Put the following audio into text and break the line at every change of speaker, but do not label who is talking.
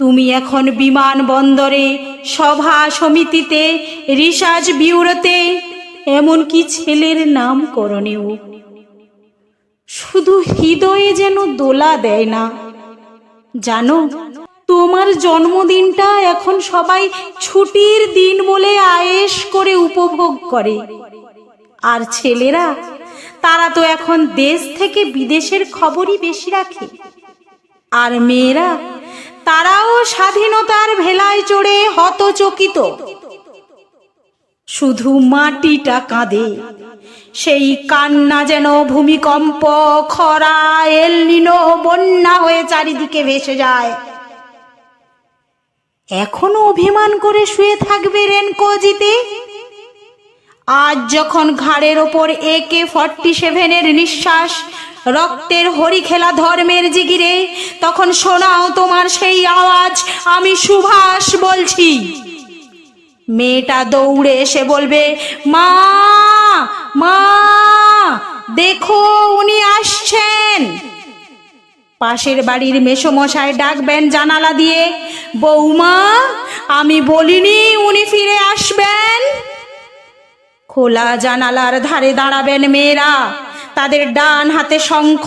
তুমি এখন বিমানবন্দরে সভা সমিতিতে রিসার্চ বিউরোতে, এমনকি ছেলের নামকরণেও শুধু হৃদয়ে যেন দোলা দেয় না। জানো, তোমার জন্মদিনটা এখন সবাই ছুটির দিন বলে আয়েশ করে উপভোগ করে। আর ছেলেরা, তারা তো এখন দেশ থেকে বিদেশের খবরই বেশি রাখে। আর মেয়েরা তারাও স্বাধীনতার ভেলায় চড়ে হতচকিত। শুধু মাটিটা কাঁদে, সেই কান্না যেন ভূমিকম্প, খরা এলনিনো বন্যা হয়ে চারিদিকে ভেসে যায়। এখনও অভিমান করে শুয়ে থাকবে রেনকোজিতে আজ যখন ঘাড়ের ওপর একে ফর্টি সেভেনের নিঃশ্বাস রক্তের হরিখেলা ধর্মের জিগিরে, তখন শোনাও তোমার সেই আওয়াজ, আমি সুভাষ বলছি। মেয়েটা দৌড়ে এসে বলবে, মা মা, দেখো উনি আসছেন। পাশের বাড়ির মেসমশাই ডাকবেন জানালা দিয়ে, বৌমা, আমি বলিনি উনি ফিরে আসবেন? খোলা জানালার ধারে দাঁড়াবেন মেয়েরা। তাদের ডান হাতে শঙ্খ।